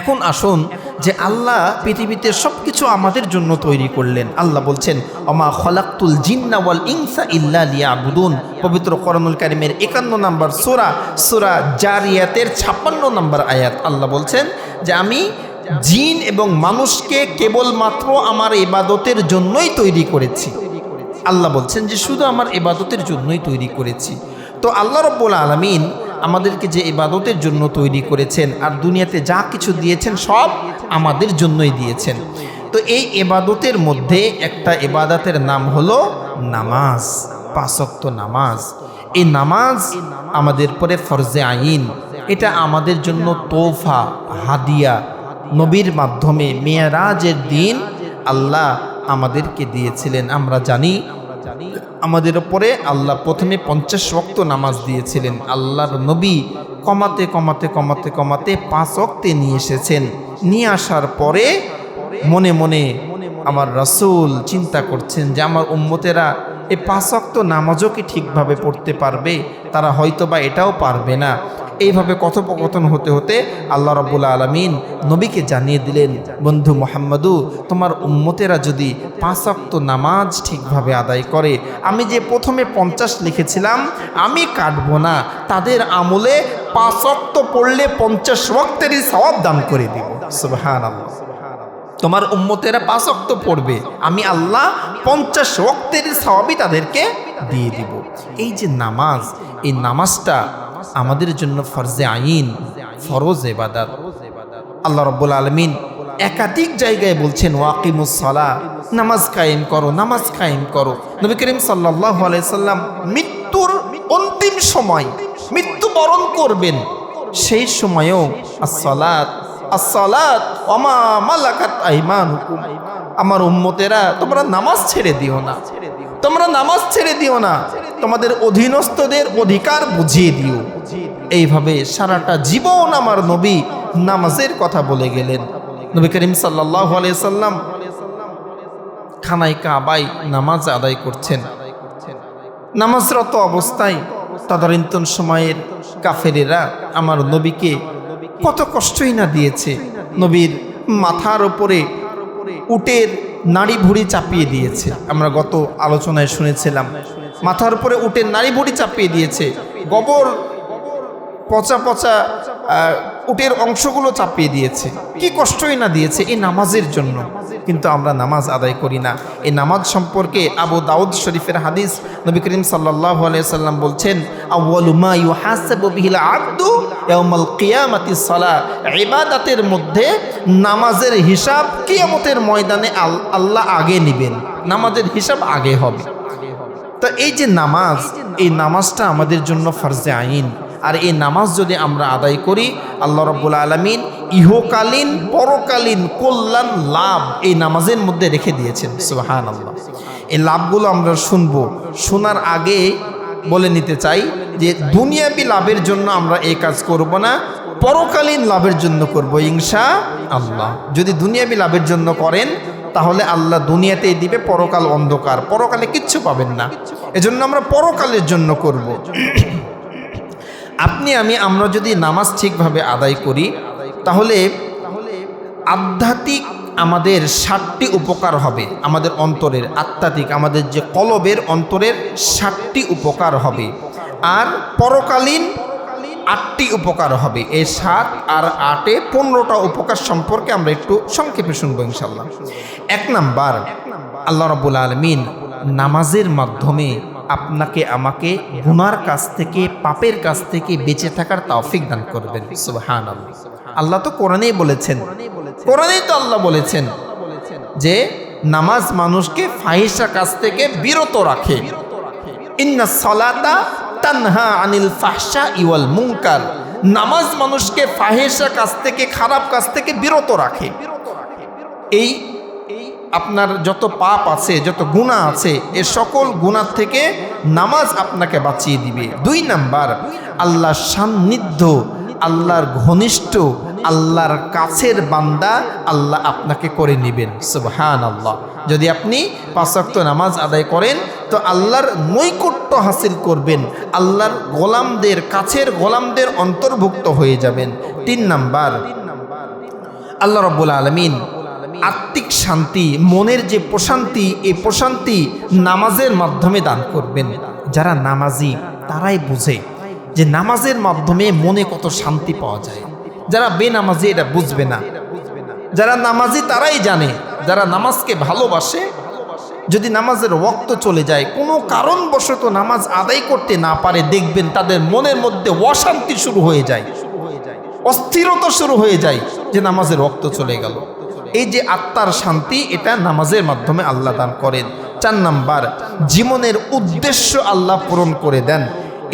এখন আসুন যে আল্লাহ পৃথিবীতে সব কিছু আমাদের জন্য তৈরি করলেন। আল্লাহ বলছেন অমা খলাক্তুল জিন্না ওয়াল ইনসা ইল্লা লিয়াবুদুন। পবিত্র করনুল কারিমের একান্ন নম্বর সোরা সোরা জারিয়াতের ছাপ্পান্ন নম্বর আয়াত। আল্লাহ বলছেন যে, আমি জিন এবং মানুষকে কেবলমাত্র আমার ইবাদতের জন্যই তৈরি করেছি। আল্লাহ বলছেন যে, শুধু আমার ইবাদতের জন্যই তৈরি করেছি। তো আল্লাহ রব্বুল আলমিন আমাদেরকে যে ইবাদতের জন্য তৈরি করেছেন আর দুনিয়াতে যা কিছু দিয়েছেন সব আমাদের জন্যই দিয়েছেন। তো এই এবাদতের মধ্যে একটা এবাদতের নাম হলো নামাজ পাঁচক্ত নামাজ। এই নামাজ আমাদের পরে ফরজে আইন। এটা আমাদের জন্য তোফা হাদিয়া, নবীর মাধ্যমে মেয়ারাজের দিন আল্লাহ আমাদেরকে দিয়েছিলেন। আমরা জানি আমাদের ওপরে আল্লাহ প্রথমে পঞ্চাশ ওয়াক্ত নামাজ দিয়েছিলেন। আল্লাহর নবী কমাতে কমাতে কমাতে কমাতে পাঁচ ওক্তে নিয়ে এসেছেন। নিয়ে আসার পরে মনে মনে আমার রসুল চিন্তা করছেন যে আমার উম্মতেরা এই পাঁচ ওক্ত নামাজও কি ঠিকভাবে পড়তে পারবে? তারা হয়তো বা এটাও পারবে না। এইভাবে কথোপকথন হতে হতে আল্লাহ রব্বুল্লা আলমিন নবীকে জানিয়ে দিলেন, বন্ধু মোহাম্মদু, তোমার উম্মতেরা যদি পাঁচক্ত নামাজ ঠিকভাবে আদায় করে, আমি যে প্রথমে পঞ্চাশ লিখেছিলাম, আমি কাটব না। তাদের আমলে পাঁচক্ত পড়লে পঞ্চাশ রক্তেরই সওয়াব দান করে দিব। সুবহান আল্লাহ তোমার উম্মতেরা পাঁচ অক্ত পড়বে, আমি আল্লাহ পঞ্চাশ রক্তের সওয়াবই তাদেরকে দিয়ে দিব। এই যে নামাজ, এই নামাজটা আমাদের জন্য ফরজে আইন, ফরজ এবাদাত আল্লাহ রব্বুল আলমিন একাধিক জায়গায় বলছেন ওয়াকিমুস সালা নামাজ কায়েম করো, নামাজ কায়েম করো। নবী করিম সাল্লাহ আলাইসাল্লাম মৃত্যুর অন্তিম সময় মৃত্যুবরণ করবেন। সেই সময়েও আসলাত আমার উম্মতেরা, তোমরা নামাজ ছেড়ে দিও না। তোমরা নামাজ ছেড়ে দিও না। তোমাদের অধীনস্থদের অধিকার বুঝিয়ে দিও। এইভাবে সারাটা জীবন আমার নবী নামাজের কথা বলে গেলেন। নবী করিম সাল্লাহ সাল্লাম খানাই কাবাই নামাজ আদায় করছেন। নামাজরত অবস্থায় তদানীন্তন সময়ের কাফেরেরা আমার নবীকে কত কষ্টই না দিয়েছে। নবীর মাথার ওপরে উটের নাড়ি ভুড়ি চাপিয়ে দিয়েছে। আমরা গত আলোচনায় শুনেছিলাম, মাথার উপরে উটের নাড়ি ভুড়ি চাপিয়ে দিয়েছে। গোবর পচা পচা উটের অংশগুলো চাপিয়ে দিয়েছে। কি কষ্টই না দিয়েছে এই নামাজের জন্য। কিন্তু আমরা নামাজ আদায় করি না। এই নামাজ সম্পর্কে আবু দাউদ শরীফের হাদিস নবী করিম সাল্লাল্লাহু আলাইহি সাল্লাম বলছেন সালাহ মধ্যে নামাজের হিসাব কিয়ামতের ময়দানে আল্লাহ আগে নেবেন। নামাজের হিসাব আগে হবে। তো এই যে নামাজ, এই নামাজটা আমাদের জন্য ফরজে আইন। আর এই নামাজ যদি আমরা আদায় করি, আল্লাহ রব্বুল আলমিন ইহকালীন, পরকালীন কল্যাণ লাভ এই নামাজের মধ্যে রেখে দিয়েছেন। সুহান আল্লাহ এই লাভগুলো আমরা শুনব। শোনার আগে বলে নিতে চাই যে, দুনিয়াবি লাভের জন্য আমরা এই কাজ করব না, পরকালীন লাভের জন্য করব ইনশা আল্লাহ যদি দুনিয়াবি লাভের জন্য করেন, তাহলে আল্লাহ দুনিয়াতেই দিবে, পরকাল অন্ধকার। পরকালে কিচ্ছু পাবেন না। এজন্য আমরা পরকালের জন্য করব। আপনি, আমি, আমরা যদি নামাজ ঠিকভাবে আদায় করি, তাহলে আধ্যাত্মিক আমাদের ষাটটি উপকার হবে, আমাদের অন্তরের আত্মাত্মিক আমাদের যে কলবের অন্তরের ষাটটি উপকার হবে, আর পরকালীন আটটি উপকার হবে। এই সাত আর আটে পনেরোটা উপকার সম্পর্কে আমরা একটু সংক্ষেপে শুনব ইনশাল্লাহ এক নাম্বার, আল্লাহ রবুল আলমিন নামাজের মাধ্যমে আপনাকে আমাকে গুনার কাছ থেকে, পাপের কাছ থেকে বেঁচে থাকার তৌফিক দান করবেন। সুবহান আল্লাহ তো কোরআনেই বলেছেন। কোরআনেই তো আল্লাহ বলেছেন যে নামাজ মানুষকে ফাহিসা কাছ থেকে বিরত রাখে। ইন্না সলাতা তানহা আনিল ফাহশা ইওয়াল মুনকার। নামাজ মানুষকে ফাহেসা কাছ থেকে, খারাপ কাজ থেকে বিরত রাখে। এই আপনার যত পাপ আছে, যত গুণা আছে, এ সকল গুণার থেকে নামাজ আপনাকে বাঁচিয়ে দিবে। দুই নাম্বার, আল্লাহর সান্নিধ্য, আল্লাহর ঘনিষ্ঠ, আল্লাহর কাছের বান্দা আল্লাহ আপনাকে করে নেবেন। সুবহান আল্লাহ যদি আপনি পাঁচক্ত নামাজ আদায় করেন, তো আল্লাহর নৈকট্য হাসিল করবেন, আল্লাহর গোলামদের, কাছের গোলামদের অন্তর্ভুক্ত হয়ে যাবেন। তিন নাম্বার, আল্লাহ রব্বুল আলমিন আত্মিক শান্তি, মনের যে প্রশান্তি, এই প্রশান্তি নামাজের মাধ্যমে দান করবেন। যারা নামাজি, তারাই বুঝে যে নামাজের মাধ্যমে মনে কত শান্তি পাওয়া যায়। যারা বেনামাজি, এটা বুঝবে না। যারা নামাজি, তারাই জানে। যারা নামাজকে ভালোবাসে, যদি নামাজের ওক্ত চলে যায়, কোনো কারণবশত নামাজ আদায় করতে না পারে, দেখবেন তাদের মনের মধ্যে অশান্তি শুরু হয়ে যায়। অস্থিরতা শুরু হয়ে যায় যে নামাজের রক্ত চলে গেল। এই যে আত্মার শান্তি, এটা নামাজের মাধ্যমে আল্লাহ দান করেন। চার নাম্বার, জীবনের উদ্দেশ্য আল্লাহ পূরণ করে দেন।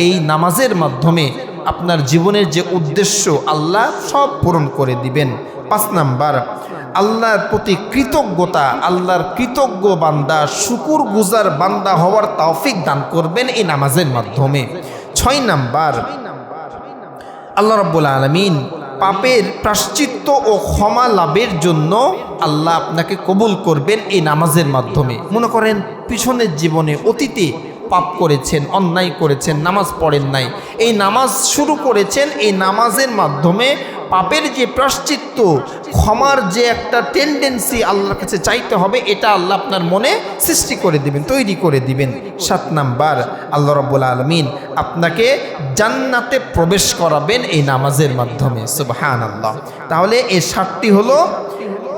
এই নামাজের মাধ্যমে আপনার জীবনের যে উদ্দেশ্য, আল্লাহ সব পূরণ করে দিবেন। পাঁচ নাম্বার, আল্লাহর প্রতি কৃতজ্ঞতা, আল্লাহর কৃতজ্ঞ বান্দা, শুকুর গুজার বান্দা হওয়ার তৌফিক দান করবেন এই নামাজের মাধ্যমে। ছয় নাম্বার, আল্লাহ রব্বুল আলমিন পাপের প্রাশ্চিত্য ও ক্ষমা লাভের জন্য আল্লাহ আপনাকে কবুল করবেন এই নামাজের মাধ্যমে। মনে করেন, পিছনের জীবনে অতীতে পাপ করেছেন, অন্যায় করেছেন, নামাজ পড়েন নাই। এই নামাজ শুরু করেছেন, এই নামাজের মাধ্যমে পাপের যে প্রাশ্চিত্য, ক্ষমার যে একটা টেন্ডেন্সি আল্লাহর কাছে চাইতে হবে, এটা আল্লাহ আপনার মনে সৃষ্টি করে দিবেন, তৈরি করে দিবেন। সাত নাম্বার, আল্লাহ রব্বুল আলমিন আপনাকে জান্নাতে প্রবেশ করাবেন এই নামাজের মাধ্যমে। সুবহান আল্লাহ তাহলে এই সাতটি হলো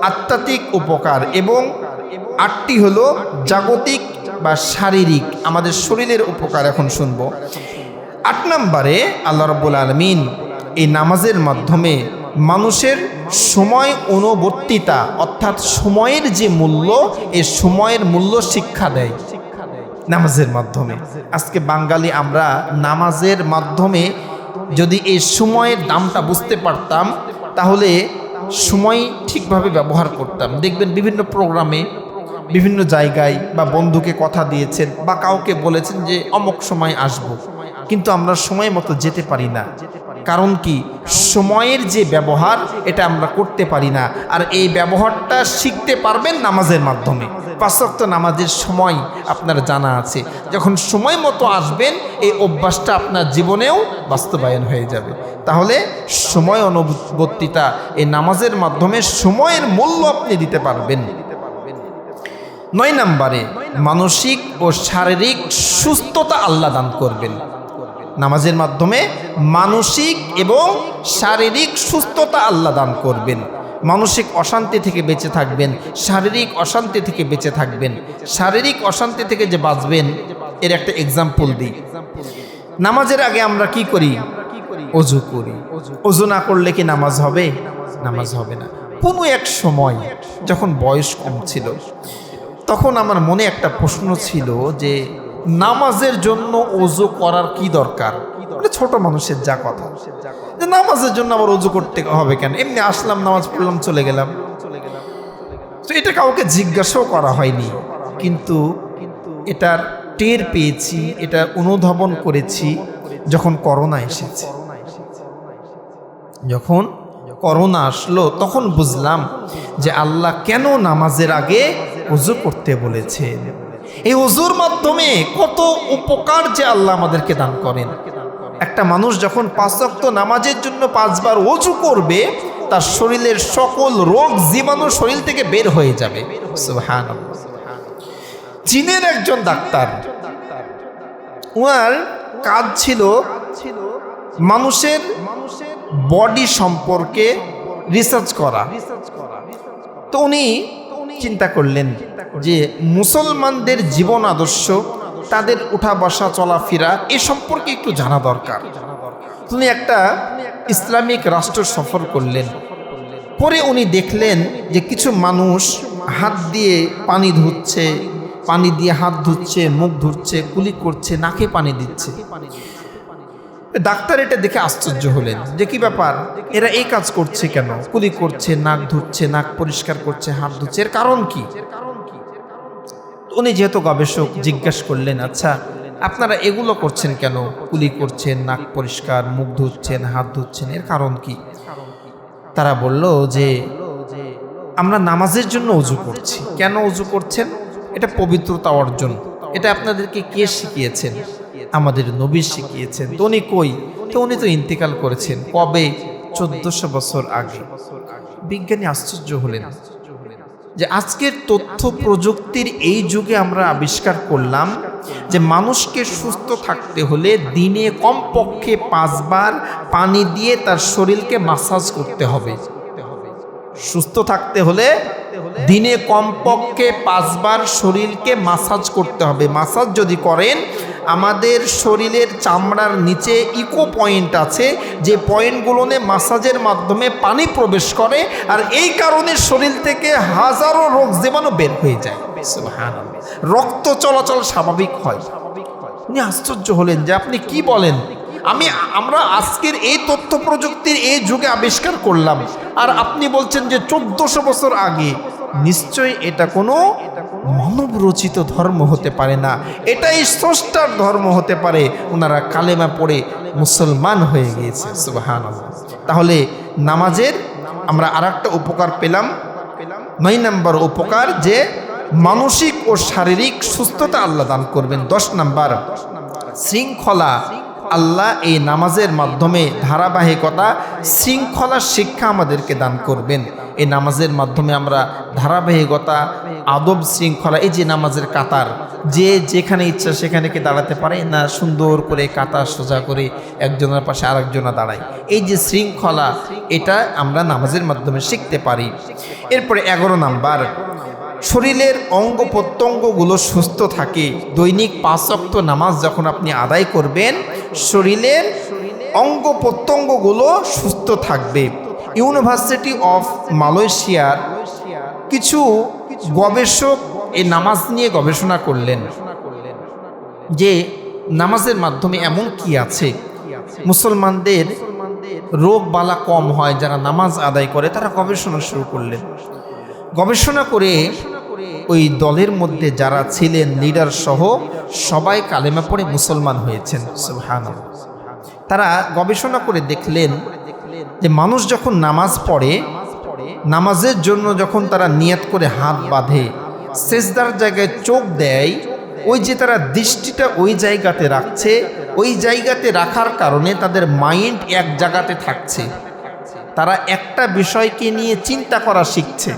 আত্মাত্মিক উপকার এবং আটটি হলো জাগতিক বা শারীরিক আমাদের শরীরের উপকার এখন শুনব। আট নম্বরে আল্লাহ রব্বুল আলমিন এই নামাজের মাধ্যমে মানুষের সময় অনুবর্তিতা অর্থাৎ সময়ের যে মূল্য এই সময়ের মূল্য শিক্ষা দেয় নামাজের মাধ্যমে। আজকে বাঙালি আমরা নামাজের মাধ্যমে যদি এই সময়ের দামটা বুঝতে পারতাম, তাহলে সময় ঠিকভাবে ব্যবহার করতাম। দেখবেন বিভিন্ন প্রোগ্রামে বিভিন্ন জায়গায় বা বন্ধুকে কথা দিয়েছেন বা কাউকে বলেছেন যে অমুক সময় আসব। কিন্তু আমরা সময় মতো যেতে পারি না। কারণ কি? সময়ের যে ব্যবহার, এটা আমরা করতে পারি না। আর এই ব্যবহারটা শিখতে পারবেন নামাজের মাধ্যমে। পাঁচক্ত নামাজের সময় আপনার জানা আছে। যখন সময় মতো আসবেন, এই অভ্যাসটা আপনার জীবনেও বাস্তবায়ন হয়ে যাবে। তাহলে সময় অনুবর্তিতা, এই নামাজের মাধ্যমে সময়ের মূল্য আপনি দিতে পারবেন। নয় নম্বরে, মানসিক ও শারীরিক সুস্থতা আল্লাহ দান করবেন। নামাজের মাধ্যমে মানসিক এবং শারীরিক সুস্থতা আল্লাহ দান করবেন। মানসিক অশান্তি থেকে বেঁচে থাকবেন, শারীরিক অশান্তি থেকে বেঁচে থাকবেন, শারীরিক অশান্তি থেকে যে বাঁচবেন, এর একটা এক্সাম্পল দিই। নামাজের আগে আমরা কি করি? অজু করি। অজু না করলে কি নামাজ হবে? নামাজ হবে না। কোনো এক সময় যখন বয়স কম ছিল তখন আমার মনে একটা প্রশ্ন ছিল যে, নামাজের জন্য অজু করার কি দরকার? এটা ছোট মানুষের যা কথা। যে নামাজের জন্য আবার অজু করতে হবে কেন? এমনি আসলাম, নামাজ পড়লাম, চলে গেলাম। তো এটা কাউকে জিজ্ঞাসাও করা হয়নি। কিন্তু এটার টের পেয়েছি, এটা অনুধাবন করেছি যখন করোনা এসেছে। যখন করোনা আসলো, তখন বুঝলাম যে আল্লাহ কেন নামাজের আগে অজু করতে বলেছেন। এই অজুর মাধ্যমে কত উপকার যে আল্লাহ আমাদেরকে দান করেন। একটা মানুষ যখন পাঁচক্ত নামাজের জন্য পাঁচবার অজু করবে, তার শরীরের সকল রোগ জীবাণু শরীর থেকে বের হয়ে যাবে। সুবহানাল্লাহ। চীনের একজন ডাক্তার, উনার কাজ ছিল মানুষের বডি সম্পর্কে রিসার্চ করা। তো উনি চিন্তা করলেন যে মুসলমানদের জীবন আদর্শ, তাদের উঠা বসা চলাফেরা এ সম্পর্কে একটু জানা দরকার। তিনি একটা ইসলামিক রাষ্ট্র সফর করলেন। পরে উনি দেখলেন যে কিছু মানুষ হাত দিয়ে পানি ধুচ্ছে, পানি দিয়ে হাত ধুচ্ছে, মুখ ধুচ্ছে, কুলি করছে, নাকে পানি দিচ্ছে। ডাক্তার এটা দেখে আশ্চর্য হলেন যে কি ব্যাপার? এরা এই কাজ করছে কেন? কুলি করছে, নাক ধুচ্ছে, নাক পরিষ্কার করছে, হাত ধুচ্ছে। এর কারণ কি? উনি যেহেতু গবেষক, জিজ্ঞেস করলেন আচ্ছা আপনারা এগুলো করছেন কেন? কুলি করছেন, নাক পরিষ্কার, মুখ ধুচ্ছেন, হাত ধুচ্ছেন, এর কারণ কি? তারা বলল যে, আমরা নামাজের জন্য উজু করছি। কেন উজু করছেন? এটা পবিত্রতা অর্জন। এটা আপনাদেরকে কে শিখিয়েছেন? আমাদের নবী শিখিয়েছেন। তো উনি কই? তো উনি তো ইন্তেকাল করেছেন। কবে? চোদ্দশো বছর আগে। বিজ্ঞানী আশ্চর্য হলেন যে আজকের তথ্য প্রযুক্তির এই যুগে আমরা আবিষ্কার করলাম যে মানুষকে সুস্থ থাকতে হলে দিনে কমপক্ষে পাঁচবার পানি দিয়ে তার শরীরকে মাসাজ করতে হবে। সুস্থ থাকতে হলে দিনে কমপক্ষে পাঁচবার শরীরকে মাসাজ করতে হবে। মাসাজ যদি করেন আমাদের শরীরের চামড়ার নিচে ইকো পয়েন্ট আছে, যে পয়েন্টগুলোনে মাসাজের মাধ্যমে পানি প্রবেশ করে, আর এই কারণে শরীর থেকে হাজারো রোগ জীবাণু বের হয়ে যায়। রক্ত চলাচল স্বাভাবিক হয়। উনি আশ্চর্য হলেন যে আপনি কি বলেন? আমি আমরা আজকের এই তথ্য প্রযুক্তির এই যুগে আবিষ্কার করলাম। আর আপনি বলছেন যে চোদ্দশো বছর আগে নিশ্চয়ই এটা কোনো মানব রচিত ধর্ম হতে পারে না। এটাই স্রষ্টার ধর্ম হতে পারে। ওনারা কালেমা পড়ে মুসলমান হয়ে গিয়েছে সুবাহান তাহলে নামাজের আমরা আর উপকার পেলাম। নয় নম্বর উপকার যে মানসিক ও শারীরিক সুস্থতা আল্লাহ দান করবেন। দশ নম্বর শৃঙ্খলা আল্লাহ এই নামাজের মাধ্যমে ধারাবাহিকতা, শৃঙ্খলা শিক্ষা আমাদেরকে দান করবেন। এই নামাজের মাধ্যমে আমরা ধারাবাহিকতা, আদব শৃঙ্খলা, এই যে নামাজের কাতার, যে যেখানে ইচ্ছা সেখানে কি দাঁড়াতে পারে? না, সুন্দর করে কাতার সোজা করে একজনের পাশে আরেকজনা দাঁড়ায়। এই যে শৃঙ্খলা, এটা আমরা নামাজের মাধ্যমে শিখতে পারি। এরপরে এগারো নাম্বার শরীরের অঙ্গ প্রত্যঙ্গগুলো সুস্থ থাকে। দৈনিক পাঁচক্ত নামাজ যখন আপনি আদায় করবেন, শরীরের অঙ্গ প্রত্যঙ্গগুলো সুস্থ থাকবে। ইউনিভার্সিটি অফ মালয়েশিয়ার কিছু গবেষক এই নামাজ নিয়ে গবেষণা করলেন যে নামাজের মাধ্যমে এমন কি আছে? মুসলমানদের রোগ বালা কম হয় যারা নামাজ আদায় করে, তারা গবেষণা শুরু করলেন। গবেষণা করে ওই দলের মধ্যে যারা ছিলেন লিডার সহ সবাই কালেমা পড়ে মুসলমান হয়েছেন, সুবহানাল্লাহ। তারা গবেষণা করে দেখলেন যে মানুষ যখন নামাজ পড়ে, নামাজের জন্য যখন তারা নিয়ত করে হাত বাঁধে, সেজদার জায়গায় চোখ দেয়, ওই যে তারা দৃষ্টিটা ওই জায়গাতে রাখছে, ওই জায়গাতে রাখার কারণে তাদের মাইন্ড এক জায়গাতে থাকছে তারা একটা বিষয়কে নিয়ে চিন্তা করা শিখছে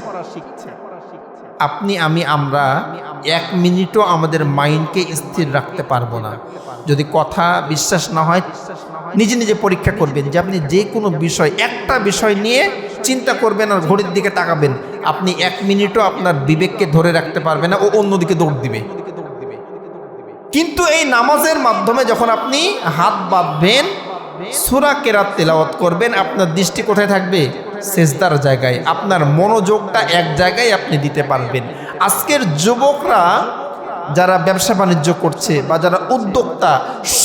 আপনি, আমি, আমরা এক মিনিটও আমাদের মাইন্ডকে স্থির রাখতে পারব না। যদি কথা বিশ্বাস না হয়, নিজে নিজে পরীক্ষা করবেন যে আপনি যে কোনো বিষয়, একটা বিষয় নিয়ে চিন্তা করবেন আর ঘড়ির দিকে তাকাবেন। আপনি এক মিনিটও আপনার বিবেককে ধরে রাখতে পারবেন না ও অন্যদিকে দৌড় দিবে। কিন্তু এই নামাজের মাধ্যমে যখন আপনি হাত বাঁধবেন, সুরা কেরাত তেলাওয়াত করবেন, আপনার দৃষ্টি কোথায় থাকবে? সেজদার জায়গায়, আপনার মনোযোগটা এক জায়গায় আপনি দিতে পারবেন। আজকের যুবকরা যারা ব্যবসা বাণিজ্য করছে বা যারা উদ্যোক্তা,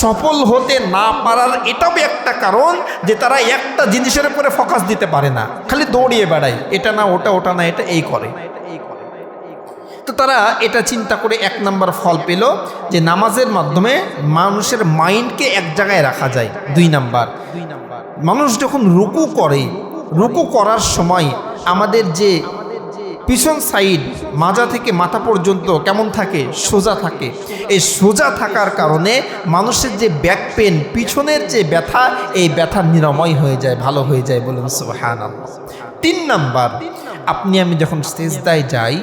সফল হতে না পারার এটাও একটা কারণ যে তারা একটা জিনিসের উপরে ফোকাস দিতে পারে না। খালি দৌড়িয়ে বেড়ায়, এটা না, ওটা ওটা না, এটা এই করে। তো তারা এটা চিন্তা করে এক নম্বর ফল পেল যে নামাজের মাধ্যমে মানুষের মাইন্ডকে এক জায়গায় রাখা যায়, দুই নাম্বার। মানুষ যখন রুকু করে রুকু করার সময় আমাদের যে পিছন সাইড মাজা থেকে মাথা পর্যন্ত কেমন থাকে? সোজা থাকে। এই সোজা থাকার কারণে মানুষের যে ব্যাক পেন পিছনের যে ব্যথা, এই ব্যথা নিরাময় হয়ে যায়, ভালো হয়ে যায় বলুন সুবহান তিন নাম্বার, আপনি আমি যখন সেজদায় যাই,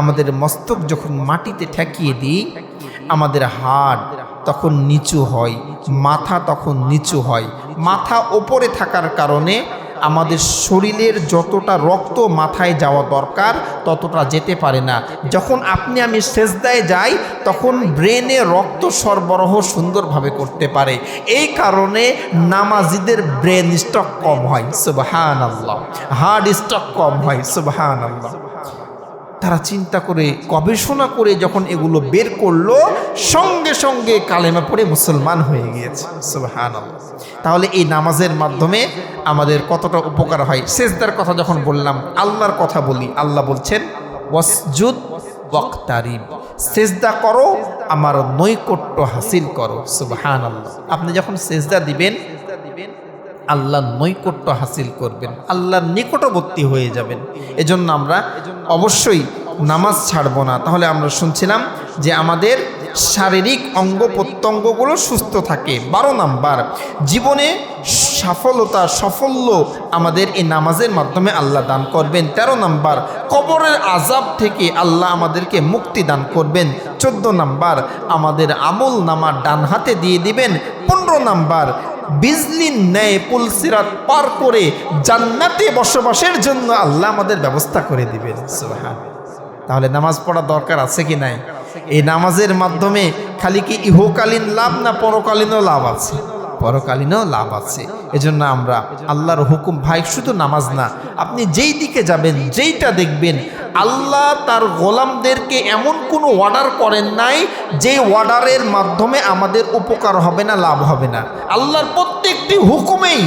আমাদের মস্তক যখন মাটিতে ঠেকিয়ে দিই, আমাদের হাড় তখন নিচু হয়, মাথা তখন নিচু হয়। মাথা ওপরে থাকার কারণে আমাদের শরীরের যতটা রক্ত মাথায় যাওয়া দরকার, ততটা যেতে পারে না। যখন আপনি আমি সেজদায় যাই, তখন ব্রেনে রক্ত সরবরাহ সুন্দরভাবে করতে পারে। এই কারণে নামাজিদের ব্রেন স্টক কম হয় সুবহান আল্লাহ হার্ড স্টক কম হয় সুবহান আল্লাহ তারা চিন্তা করে, গবেষণা করে যখন এগুলো বের করল, সঙ্গে সঙ্গে কালেমা পড়ে মুসলমান হয়ে গিয়েছে। সুবহান তাহলে এই নামাজের মাধ্যমে আমাদের কতটা উপকার হয়? সেজদার কথা যখন বললাম, আল্লাহর কথা বলি, আল্লাহ বলছেন, ওয়াসজুদ ওয়াক্তারিব। সেজদা করো, আমার নৈকট্য হাসিল করো। সুবহান আল্লাহ আপনি যখন সেজদা দিবেন আল্লাহ নৈকট্য হাসিল করবেন আল্লাহর নিকটবর্তী হয়ে যাবেন। এজন্য আমরা অবশ্যই নামাজ ছাড়বো না। তাহলে আমরা শুনছিলাম যে আমাদের শারীরিক অঙ্গ প্রত্যঙ্গগুলো সুস্থ থাকে। বারো নাম্বার, জীবনে সফলতা সাফল্য আমাদের এই নামাজের মাধ্যমে আল্লাহ দান করবেন। ১৩ নাম্বার, কবরের আজাব থেকে আল্লাহ আমাদেরকে মুক্তি দান করবেন। চোদ্দ নাম্বার, আমাদের আমল নামা ডান হাতে দিয়ে দিবেন। পনেরো নাম্বার বিজলির ন্যায় পুলসিরাত পার করে জান্নাতে বসবাসের জন্য আল্লাহ আমাদের ব্যবস্থা করে দিবেন তাহলে নামাজ পড়া দরকার আছে কি নাই? এই নামাজের মাধ্যমে খালি কি ইহকালীন লাভ না পরকালীনও লাভ আছে? পরকালীনও লাভ আছে। এজন্য আমরা আল্লাহর হুকুম, ভাই, শুধু নামাজ না, আপনি যেই দিকে যাবেন, যেইটা দেখবেন, আল্লাহ তার গোলামদেরকে এমন কোনো অর্ডার করেন নাই যে অর্ডারের মাধ্যমে আমাদের উপকার হবে না, লাভ হবে না। আল্লাহর প্রত্যেকটি হুকুমেই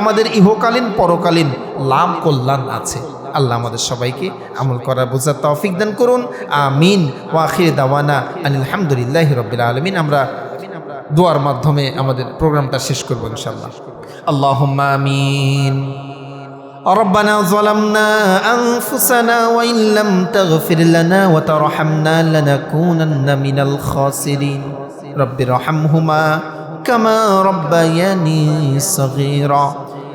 আমাদের ইহকালীন, পরকালীন লাভ, কল্যাণ আছে। আল্লাহ আমাদের সবাইকে আমল করার বোঝার তৌফিক দান করুন। আমিন। ওয়াখির দাওয়ানা আলহামদুলিল্লাহ রবিল আলমিন। আমরা দোয়ার মাধ্যমে আমাদের প্রোগ্রামটা শেষ করবো ইনশাল্লাহ আল্লাহ আমিন ربنا ظلمنا أنفسنا وإن لم تغفر لنا وترحمنا لنكونن من الخاسرين رب ارحمهما كما ربياني صغيرا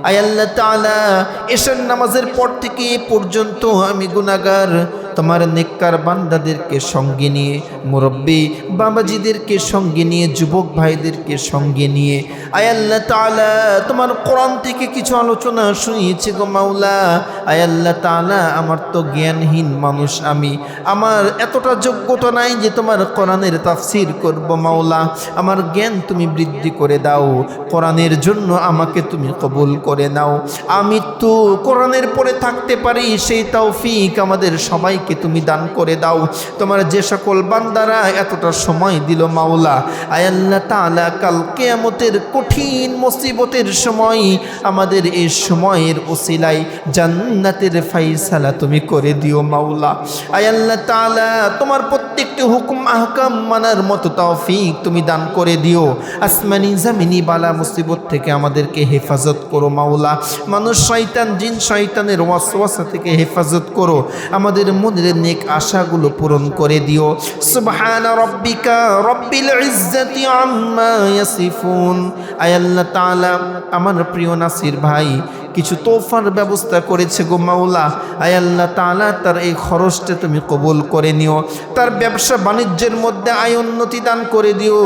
আয়াল্লাহ তাআলা, এশার নামাজের পর থেকে পর্যন্ত আমি গুনাগার তোমার নেককার বান্দাদেরকে সঙ্গে নিয়ে, মুরব্বী বাবাজিদেরকে সঙ্গে নিয়ে, যুবক ভাইদেরকে সঙ্গে নিয়ে আয়াল্লাহ তাআলা, তোমার কোরআন থেকে কিছু আলোচনা শুনিয়েছি গো মাওলা। আয়াল্লাহ তাআলা, আমার তো জ্ঞানহীন মানুষ আমি। আমার এতটা যোগ্যতা নাই যে তোমার কোরআনের তাফসির করব মাওলা। আমার জ্ঞান তুমি বৃদ্ধি করে দাও। কোরআনের জন্য আমাকে তুমি কবুল করে নাও। আমি তো কোরআনের পরে থাকতে পারি, সেই তৌফিক আমাদের সবাইকে তুমি দান করে দাও। তোমার যে সকল বান্দারা এতটা সময় দিল মাওলা আয়াল্লাহ তাআলা কাল কেয়ামতের কঠিন মুসিবতের সময় আমাদের এই সময়ের ওসিলাই জান্নাতের ফাইসালা তুমি করে দিও মাওলা। আয়াল্লাহ তাআলা তোমার প্রত্যেকটি হুকুম, আহকাম মানার মতো তৌফিক তুমি দান করে দিও। আসমানি, জামিনি, বালা মুসিবত থেকে আমাদেরকে হেফাজত করো মাওলা। মানুষ শয়তান, জিন শয়তানের ওয়াসওয়াসা থেকে হেফাজত করো। আমাদের মনের নেক আশাগুলো পূরণ করে দিও। সুবহান রব্বিকা রব্বিল ইজ্জাতি আম্মা ইয়াসিফুন। আয় আল্লাহ তাআলা, আমার প্রিয় নাসির ভাই কিছু তোফার ব্যবস্থা করেছে গো মাওলা। আয় আল্লাহ তাআলা, তার এই খরচটা তুমি কবুল করে নিও। তার ব্যবসা বাণিজ্যের মধ্যে আয় উন্নতি দান করে দিও।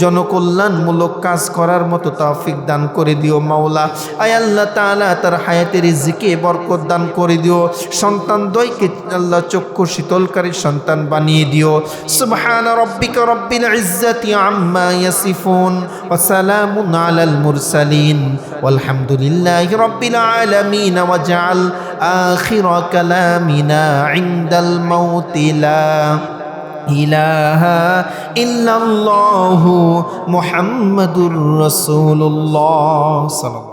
জনকল্যাণমূলক কাজ করার মতো তৌফিক দান করে দিও মাওলা। আয় আল্লাহ তাআলা, তার হায়াতের রিজিকে বরকত দান করে দিও। সন্তান দয়কে আল্লাহ চক্ষু শীতলকারী সন্তান বানিয়ে দিও। সুবহান রব্বিকা রব্বিল ইজ্জাতি আম্মা ইয়াসিফুন ওয়া সালামুন আলাল মুরসালিন। ওয়ালহামদুলিল্লাহি العالمين واجعل آخر كلامنا عند الموت لا إله إلا الله محمد رسول الله صلى الله عليه وسلم.